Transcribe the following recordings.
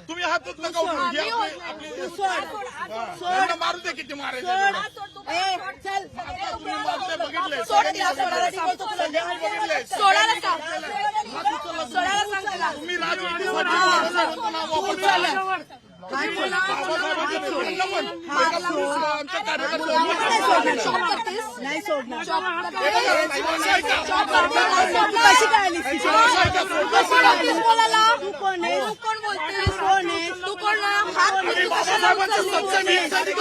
तुम्ही हातच नका उठवू. ही. आपली- मारू दे किती मारायचं तेवढं. तुम्ही मारते बघितले. सगळ्यांनी बघितले सोडायला सांग. तुम्ही राजनीतीसाठी आमच्या कार्यकर्त्यांना नाही सोडणार कशी काय आलीस कशी आलीस बोलायला तू कोण आहे तू कोण बोलतेस कोण आहे तू कोण हात कधी कशाला बाबासाहेबांचं उचलली? सत्य न्यायासाठी गं.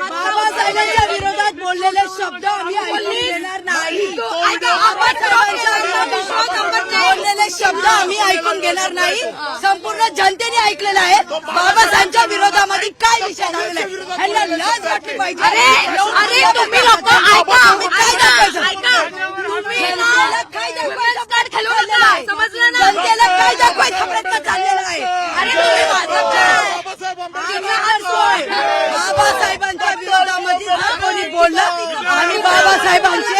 बाबासाहेबांच्या विरोधात बोललेले शब्द आम्ही ऐकून घेणार नाही ऐका, आपण बाबासाहेबांच्या विरोधात बोललेले शब्द आम्ही ऐकून घेणार नाही. संपूर्ण जनतेने ऐकलेलं आहे. बाबासाहेबांच्या विरोधामध्ये काय विषय झालेला आहे? ह्यांना लाज वाटली पाहिजे. अरे अरे तुम्ही लोक ऐका तुम्ही काय दाखवायचं? ऐका तुम्ही ना जनतेला काय दाखवायचा? कार्ड खेळू नका समजलं ना? जनतेला काय दाखवायचा प्रयत्न चाललेला आहे? अरे तुम्ही माझं काय बाबासाहेब आम्ही आंबेडकर करतोय. बाबासाहेबांच्या विरोधामध्ये जर कोणी बोललं? आम्ही बाबासाहेबांचे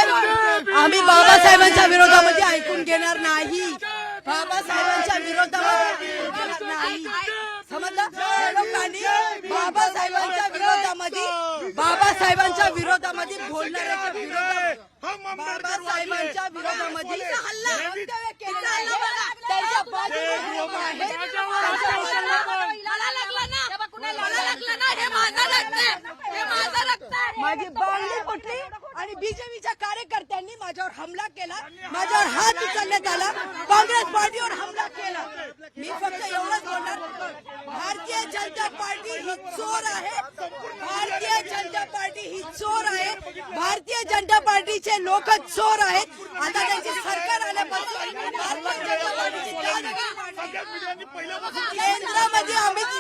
आम्ही बाबासाहेबांच्या विरोधामध्ये ऐकून घेणार नाही. बाबासाहेबांच्या विरोधामध्ये नाही समजलं लोकांनी बाबासाहेबांच्या विरोधामध्ये बाबासाहेबांच्या विरोधामध्ये बोलणाऱ्याच्या विरोधात बाबासाहेबांच्या विरोधामध्ये आहे. त्यांच्या हे हे आहे माझी बांगडी फुटली आणि बीजेपीच्या कार्यकर्त्यांनी माझ्यावर हमला केला माझ्यावर हात जनता पार्टी ही चोर आहे. भारतीय जनता पार्टी ही चोर आहे. भारतीय जनता पार्टीचे लोक चोर आहेत. आता त्यांचे सरकार आल्यापासून केंद्रामध्ये अमित